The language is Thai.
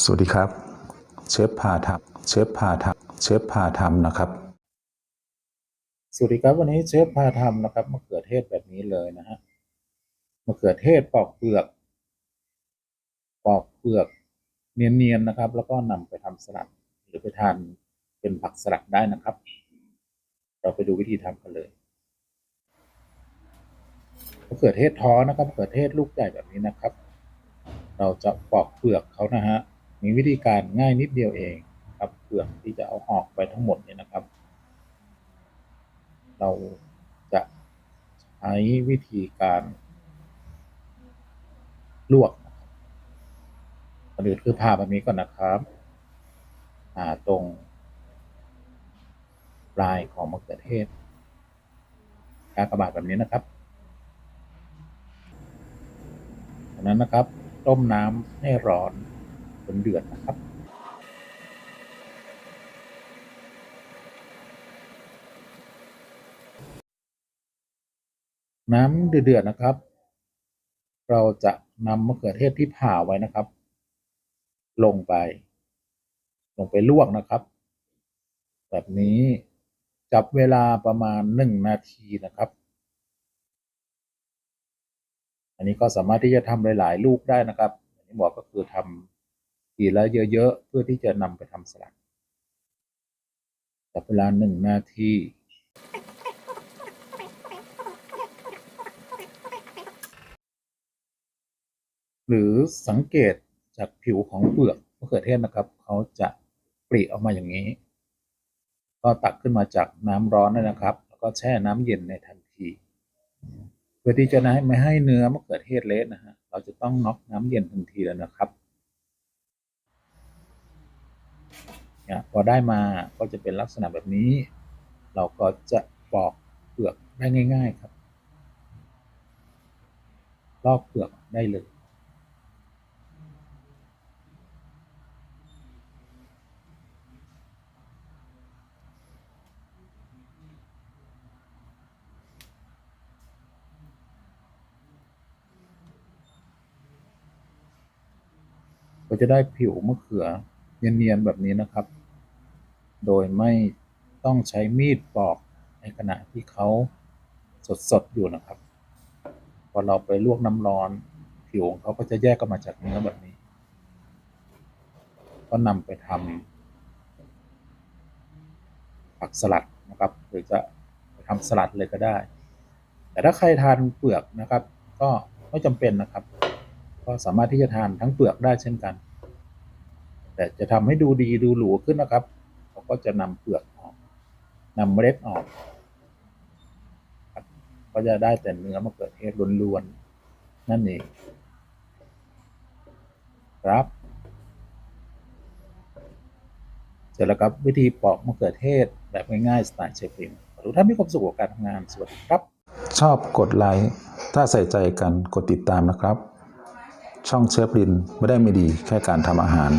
สวัสดีครับ เชฟพาทำเชฟพาทำเชฟพาทำนะครับ สวัสดีครับวันนี้เชฟพาทำนะครับมะเขือเทศแบบนี้เลยนะฮะมะเขือเทศปอกเปลือก ปอกเปลือกเนียนๆนะครับ แล้วก็นำไปทำสลัดหรือไปทานเป็นผักสลัดได้นะครับ เราไปดูวิธีทำกันเลยมะเขือเทศท้อนะครับมะเขือเทศลูกใหญ่แบบนี้นะครับ เราจะปอกเปลือกเขานะฮะ มีวิธีการง่ายนิดเดียวเองครับเปลือกที่จะเอาออกไปทั้งหมดเนี่ยนะครับ เราจะใช้วิธีการลวกนะครับก่อนอื่นคือผ่าแบบนี้ก่อนนะครับผ่าตรงปลายของมะเขือเทศกากระบาดแบบนี้นะครับจากนั้นนะครับ ต้มน้ำให้ร้อน นเดือดนะครับน้ำเดือดๆนะครับ เราจะนำมะเขือเทศที่ผ่าไว้นะครับ ลงไป ลงไปลวกนะครับ แบบนี้จับเวลาประมาณหนึ่งนาทีนะครับ อันนี้ก็สามารถที่จะทำหลาย ๆ ลูกได้นะครับอย่างที่บอกก็คือทำ ทีละเยอะๆ เพื่อที่จะนำไปทำสลัดจับเวลาหนึ่งนาทีหรือสังเกตจากผิวของเปลือกมะเขือเทศนะครับ เขาจะปริออกมาอย่างนี้ ก็ตักขึ้นมาจากน้ำร้อนนะครับ แล้วก็แช่น้ำเย็นในทันที เพื่อที่จะไม่ให้เนื้อมะเขือเทศเละนะฮะ เราจะต้องน็อกน้ำเย็นทันทีแล้วนะครับ พอได้มาก็จะเป็นลักษณะแบบนี้ เราก็จะปอกเปลือกได้ง่าย ๆ ครับลอกเปลือกได้เลย ก็จะได้ผิวมะเขือเนียนๆแบบนี้นะครับ โดยไม่ต้องใช้มีดปอกในขณะที่เขาสดๆอยู่นะครับ พอเราไปลวกน้ำร้อนผิวของเขาก็จะแยกออกมาจากเนื้อแบบนี้ ก็นำไปทำผักสลัดนะครับ หรือจะไปทำสลัดเลยก็ได้ แต่ถ้าใครทานเปลือกนะครับ ก็ไม่จำเป็นนะครับ ก็สามารถที่จะทานทั้งเปลือกได้เช่นกัน แต่จะทำให้ดูดีดูหรูขึ้นนะครับ ก็จะนำเปลือกออกนำเมล็ดออก ก็จะได้แต่เนื้อมะเขือเทศล้วนๆนั่นเองครับเสร็จแล้วครับวิธีปอกมะเขือเทศแบบง่ายๆสไตล์เชฟฟินขอทุกท่านมีความสุขกับการทำงานสวัสดีครับ ชอบกดไลค์ถ้าใส่ใจกันกดติดตามนะครับ ช่องเชฟลินไม่ได้ไม่ดีแค่การทำอาหาร